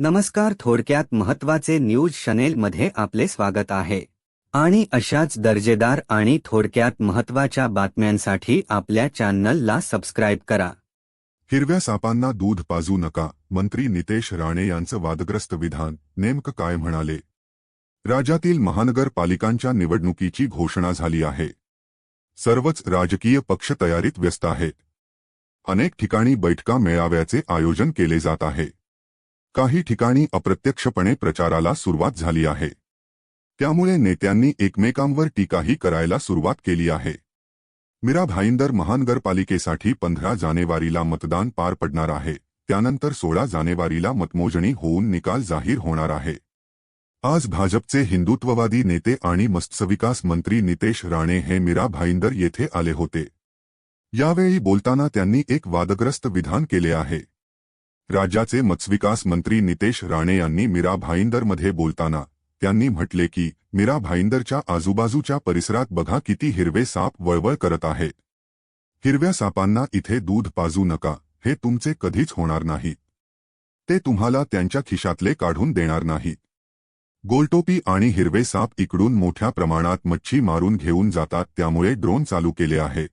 नमस्कार थोडक्यात महत्त्वाचे न्यूज शनेलमध्ये आपले स्वागत आहे. आणि अशाच दर्जेदार आणि थोडक्यात महत्त्वाच्या बातम्यांसाठी आपल्या चॅनलला सबस्क्राईब करा. हिरव्या सापांना दूध पाजू नका मंत्री नितेश राणे यांचं वादग्रस्त विधान नेमकं काय म्हणाले? राज्यातील महानगरपालिकांच्या निवडणुकीची घोषणा झाली आहे. सर्वच राजकीय पक्ष तयारीत व्यस्त आहेत. अनेक ठिकाणी बैठका मेळाव्याचे आयोजन केले जात आहे. काही ठिकाणी अप्रत्यक्षपणे प्रचाराला सुरुवात झाली आहे. त्यामुळे नेत्यांनी एकमेकांवर टीकाही करायला सुरुवात केली आहे. मीरा भाईंदर महानगरपालिकेसाठी पंधरा जानेवारीला मतदान पार पडणार आहे. त्यानंतर सोळा जानेवारीला मतमोजणी होऊन निकाल जाहीर होणार आहे. आज भाजपचे हिंदुत्ववादी नेते आणि मत्स्यविकास मंत्री नितेश राणे हे मीरा भाईंदर येथे आले होते. यावेळी बोलताना त्यांनी एक वादग्रस्त विधान केले आहे. राज्याचे मत्स्यविकास मंत्री नितेश राणे यांनी मीरा भाईंदरमध्ये बोलताना त्यांनी म्हटले की मीरा भाईंदरच्या आजूबाजूच्या परिसरात बघा किती हिरवे साप वळवळ करत आहेत. हिरव्या सापांना इथे दूध पाजू नका हे तुमचे कधीच होणार नाही. ते तुम्हाला त्यांच्या खिशातले काढून देणार नाही. गोलटोपी आणि हिरवे साप इकडून मोठ्या प्रमाणात मच्छी मारून घेऊन जातात त्यामुळे ड्रोन चालू केले आहे.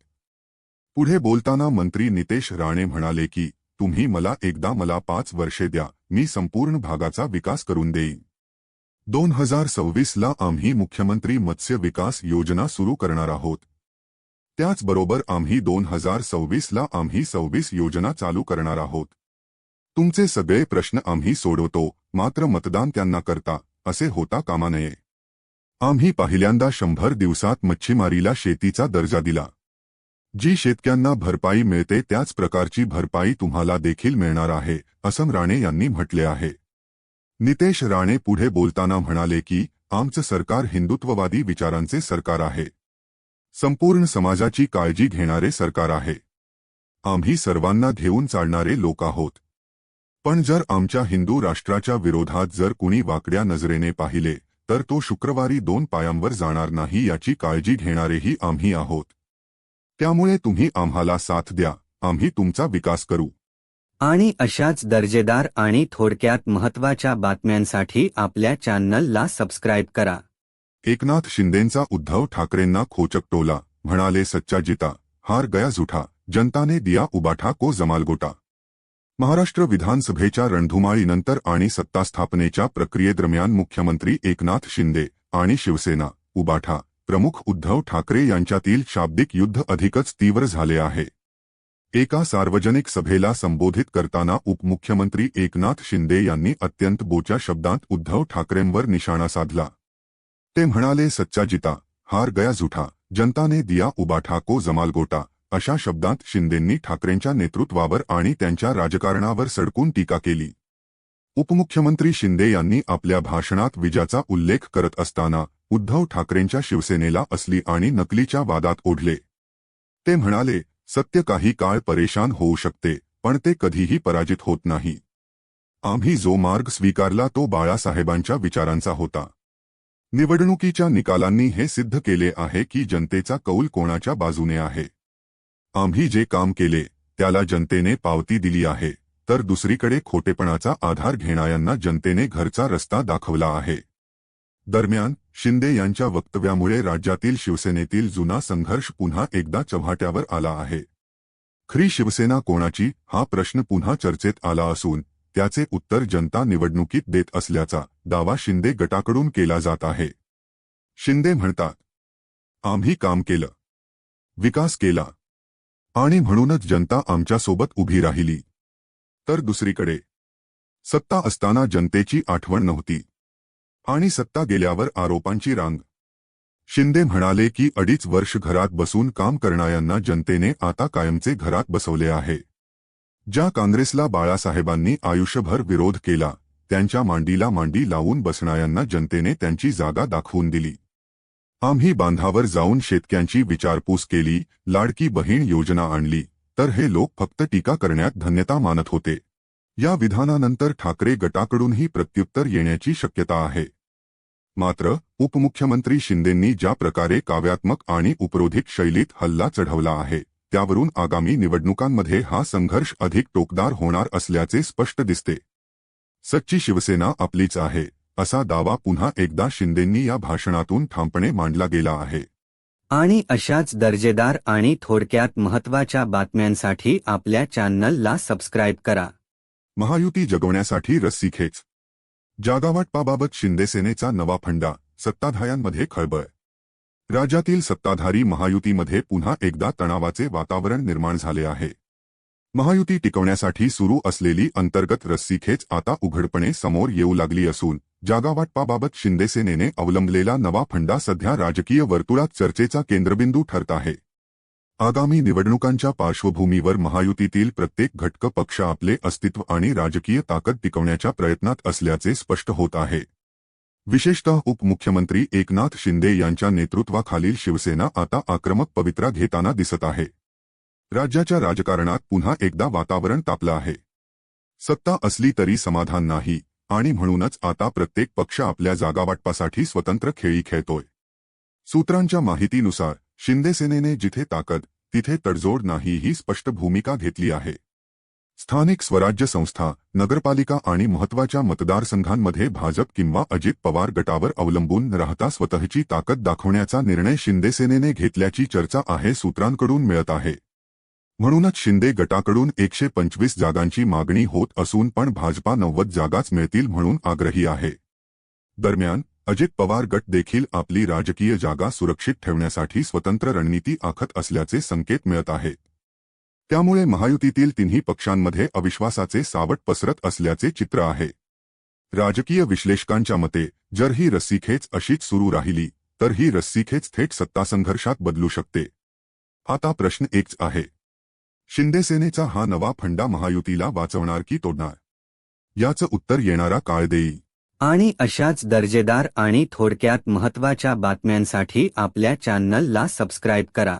पुढे बोलताना मंत्री नितेश राणे म्हणाले की तुम्ही मला एकदा मला पाच वर्षे द्या मी संपूर्ण भागाचा विकास करून देईन. दोन हजार सव्वीसला आम्ही मुख्यमंत्री मत्स्य विकास योजना सुरू करणार आहोत. त्याचबरोबर आम्ही दोन हजार सव्वीसला आम्ही सव्वीस योजना चालू करणार आहोत. तुमचे सगळे प्रश्न आम्ही सोडवतो मात्र मतदान त्यांना करता असे होता कामा नये. आम्ही पहिल्यांदा शंभर दिवसात मच्छीमारीला शेतीचा दर्जा दिला. जी शेतक्यांना भरपाई मिळते त्याच प्रकारची भरपाई तुम्हाला देखील मिळणार आहे असं राणे यांनी म्हटले आहे. नितेश राणे पुढे बोलताना म्हणाले की आमचं सरकार हिंदुत्ववादी विचारांचे सरकार आहे. संपूर्ण समाजाची काळजी घेणारे सरकार आहे. आम्ही सर्वांना घेऊन चालणारे लोक आहोत. पण जर आमच्या हिंदू राष्ट्राच्या विरोधात जर कुणी वाकड्या नजरेने पाहिले तर तो शुक्रवारी दोन पायांवर जाणार नाही याची काळजी घेणारेही आम्ही आहोत. त्यामुळे तुम्ही आम्हाला साथ द्या. आम्ही तुमचा विकास करू. आणि अशाच दर्जेदार आणि थोडक्यात महत्त्वाच्या बातम्यांसाठी आपल्या चॅनलला सबस्क्राईब करा. एकनाथ शिंदेंचा उद्धव ठाकरेंना खोचक टोला. म्हणाले सच्चा जिता हार गया झुठा. जनताने दिया उबाठा को जमालगोटा महाराष्ट्र विधानसभेच्या रणधुमाळीनंतर आणि सत्तास्थापनेच्या प्रक्रियेदरम्यान मुख्यमंत्री एकनाथ शिंदे आणि शिवसेना उबाठा प्रमुख उद्धव ठाकरे यांच्यातील शाब्दिक युद्ध अधिकच तीव्र झाले आहे. एका सार्वजनिक सभेला संबोधित करताना उपमुख्यमंत्री एकनाथ शिंदे यांनी अत्यंत बोच्या शब्दांत उद्धव ठाकरेंवर निशाणा साधला. ते म्हणाले सच्चा जिता हार गया झुठा जनताने दिया उबाठा को जमालगोटा अशा शब्दांत शिंदेंनी ठाकरेंच्या नेतृत्वावर आणि त्यांच्या राजकारणावर सडकून टीका केली. उपमुख्यमंत्री शिंदे यांनी आपल्या भाषणात विजाचा उल्लेख करत असताना उद्धव ठाकरेंच्या शिवसेनेला असली आणि नकलीच्या वादात ओढले. ते म्हणाले सत्य काही काळ परेशान होऊ शकते पण ते कधीही पराजित होत नाही. आम्ही जो मार्ग स्वीकारला तो बाळासाहेबांच्या विचारांचा होता. निवडणुकीच्या निकालांनी हे सिद्ध केले आहे की जनतेचा कौल कोणाच्या बाजूने आहे. आम्ही जे काम केले त्याला जनतेने पावती दिली आहे तर दुसरीकडे खोटेपणाचा आधार घेणाऱ्यांना जनतेने घरचा रस्ता दाखवला आहे. दरम्यान शिंदे यांच्या वक्तव्यामुळे राज्यातील शिवसेनेतील जुना संघर्ष पुन्हा एकदा चव्हाट्यावर आला आहे. खरी शिवसेना कोणाची? हा प्रश्न पुन्हा चर्चेत आला असून त्याचे उत्तर जनता निवडणुकीत देत असल्याचा दावा शिंदे गटाकडून केला जात आहे. शिंदे म्हणतात आम्ही काम केलं. विकास केला. आणि म्हणूनच जनता आमच्यासोबत उभी राहिली. तर दुसरीकडे. सत्ता असताना जनतेची आठवण नव्हती. आणि सत्ता गेल्यावर आरोपांची रांग. शिंदे म्हणाले की अडीच वर्ष घरात बसून काम करणाऱ्यांना जनतेने आता कायमचे घरात बसवले आहे. ज्या काँग्रेसला बाळासाहेबांनी आयुष्यभर विरोध केला त्यांच्या मांडीला मांडी लावून बसणाऱ्यांना जनतेने त्यांची जागा दाखवून दिली. आम्ही बांधावर जाऊन शेतक्यांची विचारपूस केली लाडकी बहीण योजना आणली तर हे लोक फक्त टीका करण्यात धन्यता मानत होते. या विधानानंतर ठाकरे गटाकडूनही प्रत्युत्तर येण्याची शक्यता आहे. मात्र उपमुख्यमंत्री शिंदेंनी ज्या प्रकारे काव्यात्मक आणि उपरोधिक शैलीत हल्ला चढवला आहे त्यावरून आगामी निवडणुकांमध्ये हा संघर्ष अधिक टोकदार होणार असल्याचे स्पष्ट दिसते. सच्ची शिवसेना आपलीच आहे असा दावा पुन्हा एकदा शिंदेंनी या भाषणातून ठामपणे मांडला गेला आहे. आणि अशाच दर्जेदार आणि थोडक्यात महत्त्वाच्या बातम्यांसाठी आपल्या चॅनलला सबस्क्राईब करा. महायुती जगवण्यासाठी रस्सीखेच. जागावाटपाबाबत शिंदेसेनेचा नवा फंडा सत्ताधाऱ्यांमध्ये खळबळ. राज्यातील सत्ताधारी महायुतीमध्ये पुन्हा एकदा तणावाचे वातावरण निर्माण झाले आहे. महायुती टिकवण्यासाठी सुरू असलेली अंतर्गत रस्सीखेच आता उघडपणे समोर येऊ लागली असून जागावाटपाबाबत शिंदेसेनेने अवलंबलेला नवा फंडा सध्या राजकीय वर्तुळात चर्चेचा केंद्रबिंदू ठरत आहे. आगामी निवडणुकांच्या पार्श्वभूमीवर महायुतीतील प्रत्येक घटक पक्ष आपले अस्तित्व आणि राजकीय ताकद टिकवण्याच्या प्रयत्नात असल्याचे स्पष्ट होत आहे. विशेषतः उपमुख्यमंत्री एकनाथ शिंदे यांच्या नेतृत्वाखालील शिवसेना आता आक्रमक पवित्रा घेताना दिसत आहे. राज्याच्या राजकारणात पुन्हा एकदा वातावरण तापलं आहे. सत्ता असली तरी समाधान नाही आणि म्हणूनच आता प्रत्येक पक्ष आपल्या जागावाटपासाठी स्वतंत्र खेळी खेळतोय. सूत्रांच्या माहितीनुसार शिंदेसेनेने जिथे ताकद तिथे तडजोड नाही ही स्पष्ट भूमिका घेतली आहे. स्थानिक स्वराज्य संस्था नगरपालिका आणि महत्त्वाच्या मतदारसंघांमध्ये भाजप किंवा अजित पवार गटावर अवलंबून राहता स्वतःची ताकद दाखवण्याचा निर्णय शिंदेसेनेने घेतल्याची चर्चा आहे सूत्रांकडून मिळत आहे. म्हणूनच शिंदे गटाकडून एकशे पंचवीस जागांची मागणी होत असून पण भाजपा नव्वद जागाच मिळतील म्हणून आग्रही आहे. दरम्यान अजित पवार गट देखील आपली राजकीय जागा सुरक्षित ठेवण्यासाठी स्वतंत्र रणनीती आखत असल्याचे संकेत मिळत आहेत. त्यामुळे महायुतीतील तिन्ही पक्षांमध्ये अविश्वासाचे सावट पसरत असल्याचे चित्र आहे. राजकीय विश्लेषकांच्या मते जर ही रस्सीखेच अशीच सुरू राहिली तर ही रस्सीखेच थेट सत्तासंघर्षात बदलू शकते. आता प्रश्न एकच आहे. शिंदेसेनेचा हा नवा फंडा महायुतीला वाचवणार की तोडणार? याचं उत्तर येणारा काळ देईल. आणि अशाच दर्जेदार आणि थोडक्यात महत्त्वाच्या बातम्यांसाठी आपल्या चॅनलला सबस्क्राईब करा.